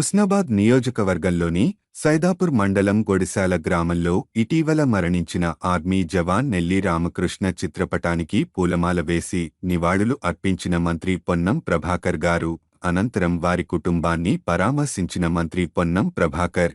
హుస్నాబాద్ నియోజకవర్గంలోని సైదాపూర్ మండలం గొడిశాల గ్రామంలో ఇటీవల మరణించిన ఆర్మీ జవాన్ నెల్లి రామకృష్ణ చిత్రపటానికి పూలమాల వేసి నివాళులు అర్పించిన మంత్రి పొన్నం ప్రభాకర్ గారు అనంతరం వారి కుటుంబాన్ని పరామర్శించిన మంత్రి పొన్నం ప్రభాకర్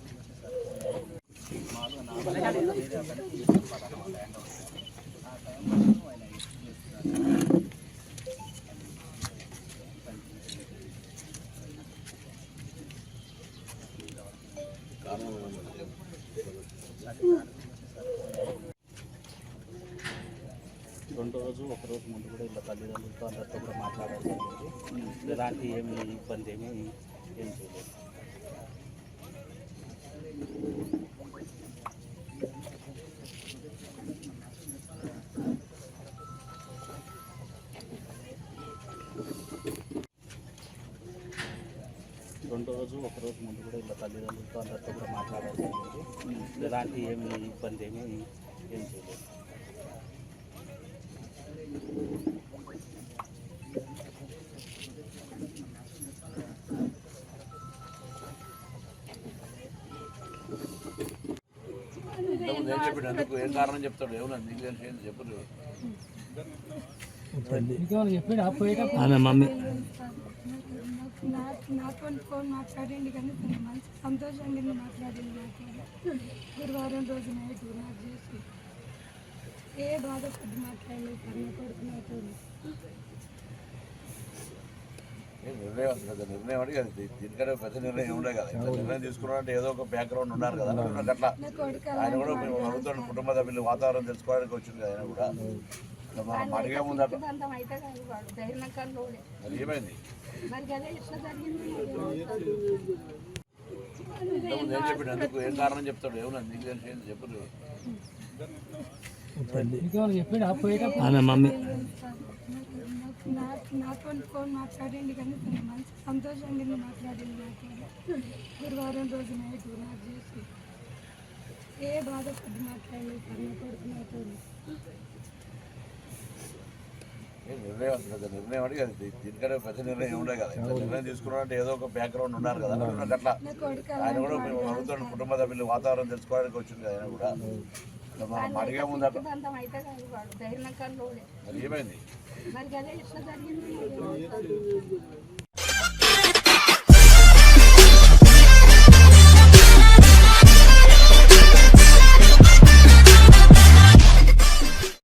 రెండో రోజు ఒక రోజు ముందు కూడా ఇలా తల్లిదండ్రులతో అందరితో కూడా మాట్లాడాల్సి జరిగింది ఎలాంటి ఏమి ఇబ్బంది ఏమి ఏం చేయలేదు. రెండో రోజు ఒక రోజు ముందు కూడా ఇలా తల్లిదండ్రులతో అందరితో కూడా మాట్లాడాల్సి ఎలాంటి ఏమి ఇబ్బంది ఏమి ఏం చేయలేదు. ఏం చెప్పాడు? అందుకు ఏం కారణం చెప్తాడు? ఏమన్నా నీకు తెలిసి ఏంది? చెప్పు నువ్వు. ఆమె మమ్మీ నాతో ఫోన్ మాట్లాడింది కానీ మంచి సంతోషంగా నాతో గురువారం రోజు నైట్ నాకు చేసి ఏ బాధపడి మాట్లాడలేదు కన్న కొడుకు నాతో ఏం నిర్ణయం నిర్ణయం అంటే అది దీ- దీనికంటే పెద్ద నిర్ణయం ఉండే కదా. నిర్ణయం తీసుకున్నారంటే ఏదో ఒక బ్యాక్గ్రౌండ్ ఉన్నారు కదా. నాకు అట్లా. ఆయన కూడా మేము అడుగుతాడు కుటుంబ సభ్యులు వాతావరణం తెలుసుకోవడానికి వచ్చింది కదా ఆయన కూడా. ధైర్యంలో మరి ఏమైంది? ఏం చెప్పాడు? అందుకు ఏం కారణం చెప్తాడు? ఏమన్నా నీకు తెలిసి ఏంది చెప్పు నువ్వు. ఆమె మమ్మీ. నాతో ఫోన్ మాట్లాడింది కానీ తను మంచి సంతోషంగా నేను మాట్లాడింది నాతో గురువారం రోజు నైట్ నాకు చేసి ఏ బాధపడి మాట్లాడలేదు కన్న కొడుకు నాతో ఏం నిర్ణయం కదా నిర్ణయం అంటే అది దీనికంటే పెద్ద నిర్ణయం ఉండే కదా. ఇంత నిర్ణయం తీసుకున్నారంటే ఏదో ఒక బ్యాక్గ్రౌండ్ ఉన్నారు కదా. అట్లా ఆయన కూడా మేము అడుగుతాడు కుటుంబ సభ్యులు వాతావరణం తెలుసుకోవడానికి వచ్చింది ఆయన కూడా. అడిగే ముందు ఏమైంది?